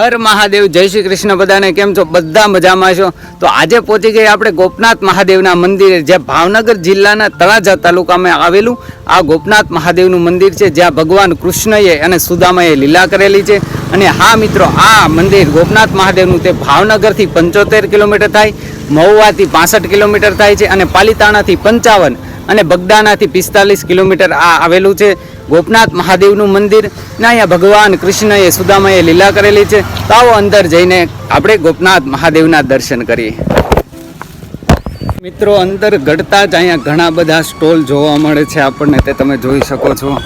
હર મહાદેવ, જય શ્રી કૃષ્ણ બધાને કેમ છો? બધા મજામાં છો? તો આજે પહોંચી ગઈ આપણે ગોપનાથ મહાદેવના મંદિરે. જે ભાવનગર જિલ્લાના તળાજા તાલુકામાં આવેલું આ ગોપનાથ મહાદેવનું મંદિર છે, જ્યાં ભગવાન કૃષ્ણએ અને સુદામાએ લીલા કરેલી છે. અને હા મિત્રો, આ મંદિર ગોપનાથ મહાદેવનું તે ભાવનગરથી પંચોતેર કિલોમીટર થાય, મહુવાથી પાસઠ કિલોમીટર થાય છે અને પાલિતાણાથી પંચાવન અને બગદાનાથી પિસ્તાલીસ કિલોમીટર આ આવેલું છે. ગોપનાથ મહાદેવનું મંદિર, ને અહીંયા ભગવાન કૃષ્ણએ સુદામાએ લીલા કરેલી છે. તો આવો અંદર જઈને આપણે ગોપનાથ મહાદેવના દર્શન કરીએ. મિત્રો, અંદર ગઢતા જ અહીંયા ઘણા બધા સ્ટોલ જોવા મળે છે આપણને, તે તમે જોઈ શકો છો.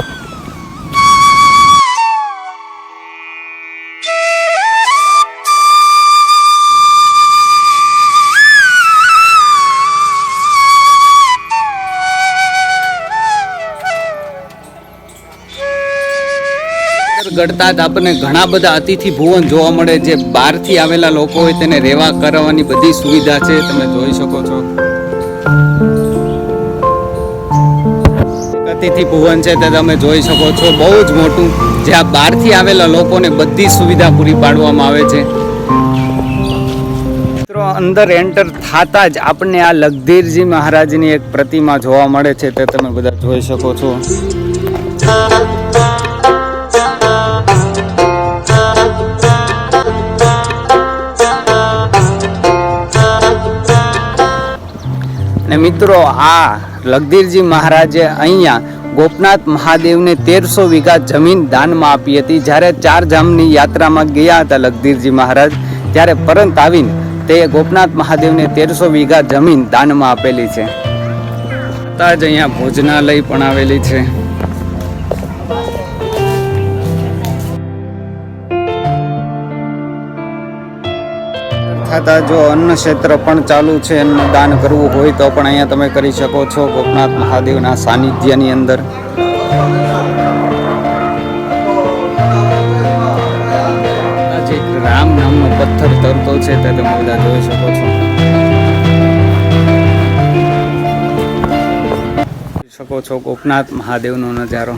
ગળતા જ આપણને ઘણા બધા અતિથિ ભુવન જોવા મળે જે બહારથી આવેલા લોકો હોય તેને રહેવા કરવાની બધી સુવિધા છે. તમે જોઈ શકો છો. અતિથિ ભુવન છે તે તમે જોઈ શકો છો. બહુ જ મોટું. જ્યાં બહારથી આવેલા લોકોને બધી સુવિધા પૂરી પાડવામાં આવે છે. મિત્રો, અંદર એન્ટર થતા જ આપણને આ લગધીરજી મહારાજની એક પ્રતિમા જોવા મળે છે તે તમે બધા જોઈ શકો છો. મિત્રો, આ લગધીરજી મહારાજે અહીંયા ગોપનાથ મહાદેવને તેરસો વીઘા જમીન દાનમાં આપી હતી. જ્યારે ચાર ધામની યાત્રામાં ગયા હતા લગધીરજી મહારાજ, ત્યારે પરંત આવીને તે ગોપનાથ મહાદેવને તેરસો વીઘા જમીન દાનમાં આપેલી છે. જ અહીંયા ભોજનાલય પણ આવેલી છે. થતા જો અન્ન ક્ષેત્ર પણ ચાલુ છે, અન્ન દાન કરવું હોય તો પણ અહીંયા તમે કરી શકો છો ગોપનાથ મહાદેવના સાનિધ્યની અંદર. રામ નામનો પથ્થર તરતો છે તે તમે બધા જોઈ શકો છો. શકો છો ગોપનાથ મહાદેવનો નજારો.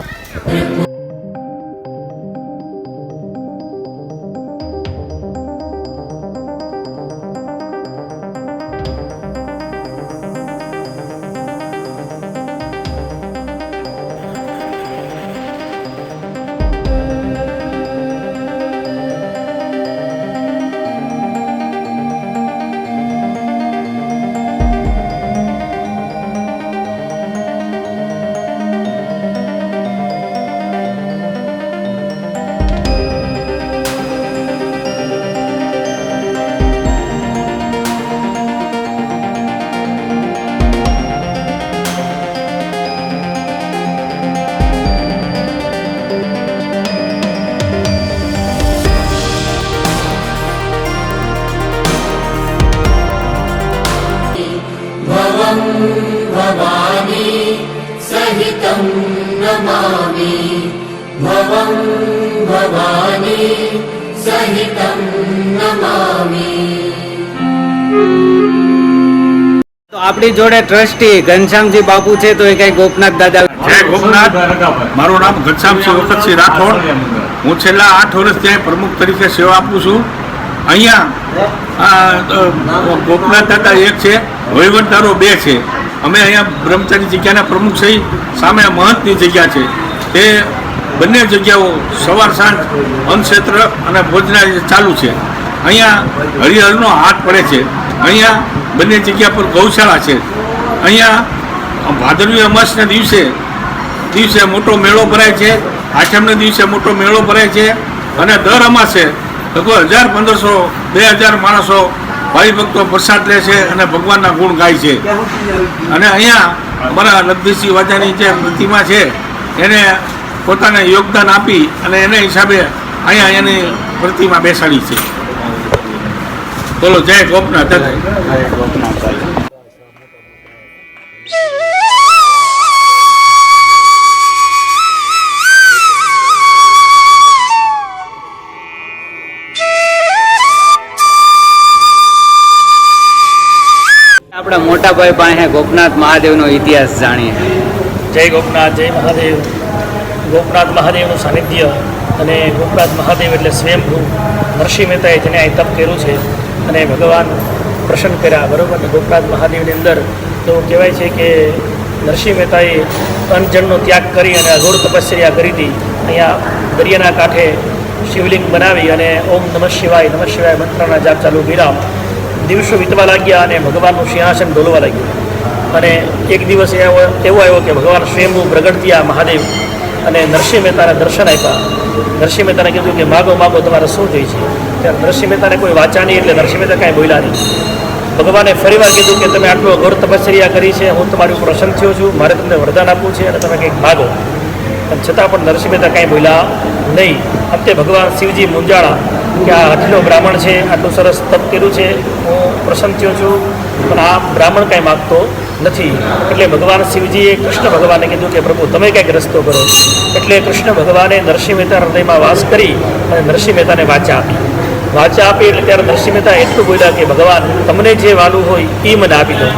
सहितं नमामि भवं भवानी सहितं नमामि તો આપણી જોડે ટ્રસ્ટી ઘનશ્યામજી બાપુ છે તો એ કઈ ગોપનાથ દાદા જય ગોપનાથ મારું નામ ઘનશ્યામસિંહ વખતસિંહ રાઠોડ હું છેલ્લા આઠ વર્ષ ત્યાં પ્રમુખ તરીકે સેવા આપું છું અહીંયા આ, અ, ગોપનાથ દાદા એક છે વહીવટદારો બે છે અમે અહીંયા બ્રહ્મચારી જગ્યાના પ્રમુખ છે સામે મહંતની જગ્યા છે. તે બંને જગ્યાઓ સવાર સાંજ અન્નક્ષેત્ર અને ભોજનાલય ચાલુ છે. અહીંયા હરિહરનો હાથ પડે છે. અહીંયા બંને જગ્યા પર ગૌશાળા છે. અહીંયા ભાદરવી અમાસના દિવસે દિવસે મોટો મેળો ભરાય છે. આઠમના દિવસે મોટો મેળો ભરાય છે. અને દર અમાસે લગભગ હજાર પંદરસો, બે હજાર માણસો ભાઈ ભક્તો પ્રસાદ લે છે અને ભગવાનના ગુણ ગાય છે. અને અહીંયા અમારા લગદીસિંહ વાજાની જે પ્રતિમા છે, એને પોતાને યોગદાન આપી અને એને હિસાબે અહીંયા એની પ્રતિમા બેસાડી છે. બોલો, જય ગોપનાથ. દાદા આપણા મોટા ભાઈ પાસે ગોપનાથ મહાદેવનો ઇતિહાસ જાણીએ. જય ગોપનાથ, જય મહાદેવ. ગોપનાથ મહાદેવનું સાનિધ્ય અને ગોપનાથ મહાદેવ એટલે સ્વયંભૂ નરસિંહ મહેતાએ જેને અહીં તપ કર્યું છે અને ભગવાન પ્રસન્ન કર્યા, બરાબર? ગોપનાથ મહાદેવની અંદર તો કહેવાય છે કે નરસિંહ મહેતાએ અનજનનો ત્યાગ કરી અને અઘોર તપશ્ચર્યા કરી હતી. અહીંયા દરિયાના કાંઠે શિવલિંગ બનાવી અને ઓમ નમઃ શિવાય નમઃ શિવાય મંત્રના જાપ ચાલુ કર્યા. દિવસો વીતવા લાગ્યા અને ભગવાનનું સિંહાસન ડોલવા લાગ્યું. અને એક દિવસ એવો એવો આવ્યો કે ભગવાન સ્વયંભૂ પ્રગટ થયા મહાદેવ અને નરસિંહ મહેતાને દર્શન આપ્યા. નરસિંહ મહેતાને કીધું કે માગો માગો, તમારે શું જોઈએ છે? ત્યારે નરસિંહ મહેતાને કોઈ વાંચા નહીં એટલે નરસિંહ મહેતા કાંઈ બોલ્યા નહીં. ભગવાને ફરીવાર કીધું કે તમે આટલું ઘોર તપશ્ચર્યા કરી છે, હું તમારી ઉપર પ્રસન્ન થયો છું, મારે તમને વરદાન આપવું છે અને તમે કંઈક માગો. પણ છતાં પણ નરસિંહ મહેતા કાંઈ બોલ્યા નહીં. અંતે ભગવાન શિવજી મુંજાળા કે આ હઠનો બ્રાહ્મણ છે, આટલું સરસ તપ કર્યું છે, હું પ્રસન્ન થયો છું. પણ આ બ્રાહ્મણ કાંઈ માગતો નથી. એટલે ભગવાન શિવજીએ કૃષ્ણ ભગવાને કીધું કે, પ્રભુ, તમે કંઈક રસ્તો કરો. એટલે કૃષ્ણ ભગવાને નરસિંહ મહેતા હૃદયમાં વાસ કરી અને નરસિંહ મહેતાને વાચા આપી. વાચા આપી એટલે ત્યારે નરસિંહ મહેતા એટલું બોલ્યા કે, ભગવાન, તમને જે વાલું હોય એ મને આપી દો.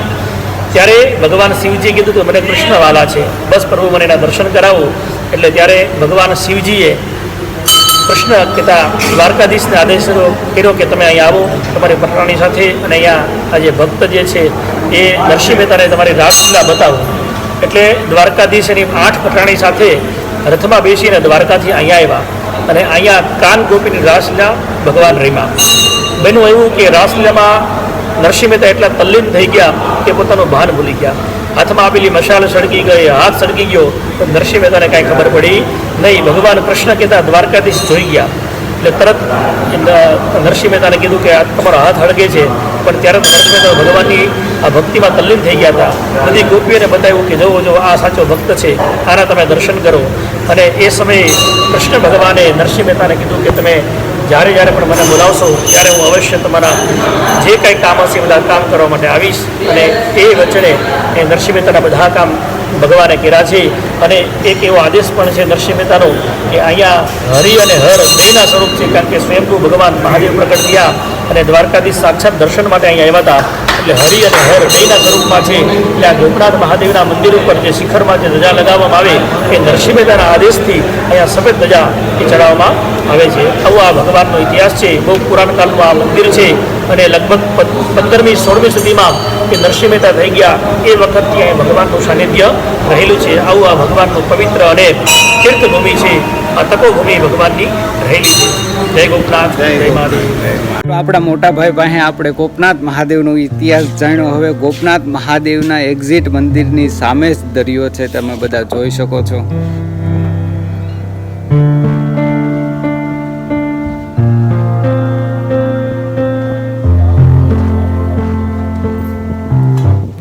ત્યારે ભગવાન શિવજીએ કીધું કે, મને કૃષ્ણ વાલા છે. બસ પ્રભુ મને એના દર્શન કરાવો. એટલે ત્યારે ભગવાન શિવજીએ કૃષ્ણ કહેતા દ્વારકાધીશને આદેશ કર્યો કે તમે અહીંયા આવો, તમારી પટરાણી સાથે અને અહીંયા આ જે ભક્ત જે છે, એ નરસિંહ મહેતાને તમારી રાસલીલા બતાવો. એટલે દ્વારકાધીશ એની આઠ પટરાણી સાથે રથમાં બેસીને દ્વારકાથી અહીંયા આવ્યા અને અહીંયા કાન ગોપીની રાસલીલા ભગવાન રીમા બન્યું એવું કે રાસલીલામાં નરસિંહ મહેતા એટલા તલ્લીન થઈ ગયા કે પોતાનું ભાન ભૂલી ગયા. હાથમાં આપેલી મશાલ સળગી ગઈ, હાથ સળગી ગયો, તો નરસિંહ મહેતાને કાંઈ ખબર પડી? નહીં, ભગવાન કૃષ્ણ કહેતા દ્વારકાધીશ જોઈ ગયા. એટલે તરત નરસિંહ મહેતાને કીધું કે તમારો હાથ હળગે છે, પણ ત્યારે નરસિંહ મહેતા ભગવાનની આ ભક્તિમાં તલ્લીન થઈ ગયા હતા. બધી ગોપીઓને બતાવ્યું કે જુઓ જો આ સાચો ભક્ત છે, આના તમે દર્શન કરો. અને એ સમયે કૃષ્ણ ભગવાને નરસિંહ મહેતાને કીધું કે તમે જ્યારે જ્યારે પણ મને બોલાવશો, ત્યારે હું અવશ્ય તમારા જે કાંઈ કામ હશે બધા કામ કરવા માટે આવીશ અને એ વચને એ નરસિંહ મહેતાના બધા કામ ભગવાને કર્યા છે. અને એક એવો આદેશ પણ છે નરસિંહ મહેતાનો કે અહીંયા હરિ અને હર બેના સ્વરૂપ છે, કારણ કે સ્વયંભૂ ભગવાન મહાદેવ પ્રગટ થયા અને દ્વારકાધીશ સાક્ષાત દર્શન માટે અહીંયા આવ્યા હતા. એટલે હરિ અને હર બેના સ્વરૂપમાં છે એટલે આ ગોપનાથ મહાદેવના મંદિર ઉપર જે શિખરમાં જે ધજા લગાવવામાં આવે, એ નરસિંહ મહેતાના આદેશથી અહીંયા સફેદ ધજા એ ચડાવવામાં આવે છે. આવો આ ભગવાનનો ઇતિહાસ છે બહુ પુરાણ કાળનું આ મંદિર છે અને લગભગ પંદરમી, સોળમી સુધીમાં કે નરસિંહ મહેતા થઈ ગયા. એ વખતથી અહીં ભગવાનનું સાનિધ્ય રહેલું છે. આવું આ ભગવાનનું પવિત્ર અને તીર્થભૂમિ છે. આ તપોભૂમિ ભગવાનની રહી છે. જય ગોપનાથ જય મહાદેવ. આપણા મોટા ભાઈ પાસે આપણે ગોપનાથ મહાદેવનો ઇતિહાસ જાણ્યો. હવે ગોપનાથ મહાદેવના એક્ઝિટ મંદિરની સામે જ દરિયો છે. તમે બધા જોઈ શકો છો.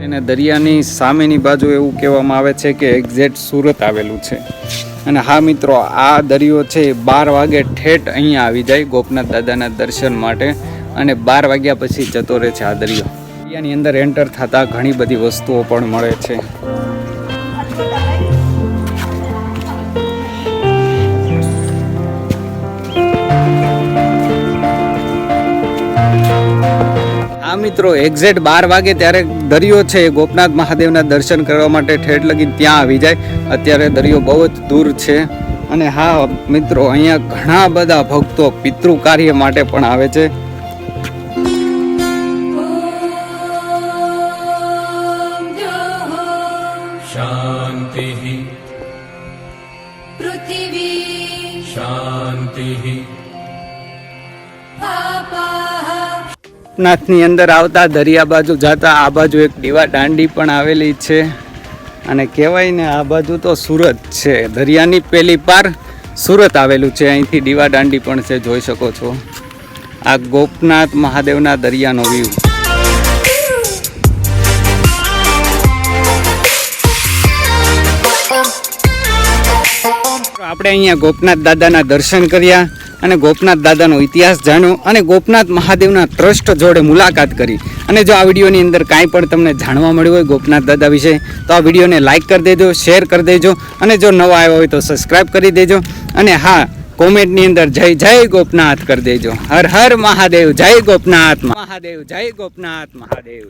એને દરિયાની સામેની બાજુ એવું કહેવામાં આવે છે કે એક્ઝેટ સુરત આવેલું છે. અને હા મિત્રો, આ દરિયો છે, બાર વાગે ઠેઠ અહીંયા આવી જાય ગોપનાથ દાદાના દર્શન માટે અને બાર વાગ્યા પછી જતો રહે છે આ દરિયો. દરિયાની અંદર એન્ટર થતા ઘણી બધી વસ્તુઓ પણ મળે છે. આ મિત્રો એક્ઝેક્ટ બાર વાગે ત્યારે દરિયો છે ગોપનાથ મહાદેવના દર્શન કરવા માટે ઠેઠ લગી ત્યાં આવી જાય. અત્યારે દરિયો બહુ જ દૂર છે અને હા મિત્રો અહીંયા ઘણા બધા ભક્તો પિતૃ કાર્ય માટે પણ આવે છે. શાંતિ નાથની અંદર આવતા, દરિયા બાજુ જતા, આ બાજુ એક દીવા દાંડી પણ આવેલી છે. અને કહેવાય ને, આ બાજુ તો સુરત છે. દરિયાની પેલી પાર સુરત આવેલું છે. અહીંથી દીવા દાંડી પણ છે, જોઈ શકો છો. આ ગોપનાથ મહાદેવના દરિયાનો વ્યૂ આપણે અહીંયા ગોપનાથ દાદાના દર્શન કર્યા. અને ગોપનાથ દાદાનો ઇતિહાસ જાણ્યો અને ગોપનાથ મહાદેવના ટ્રસ્ટ જોડે મુલાકાત કરી. અને જો આ વિડીયોની અંદર કાંઈ પણ તમને જાણવા મળ્યું હોય ગોપનાથ દાદા વિશે, તો આ વિડીયોને લાઇક કરી દેજો, શેર કરી દેજો, અને જો નવા આવ્યા હોય તો સબસ્ક્રાઈબ કરી દેજો. અને હા, કોમેન્ટની અંદર જય જય ગોપનાથ કરી દેજો. હર હર મહાદેવ, જય ગોપનાથ મહાદેવ, જય ગોપનાથ મહાદેવ.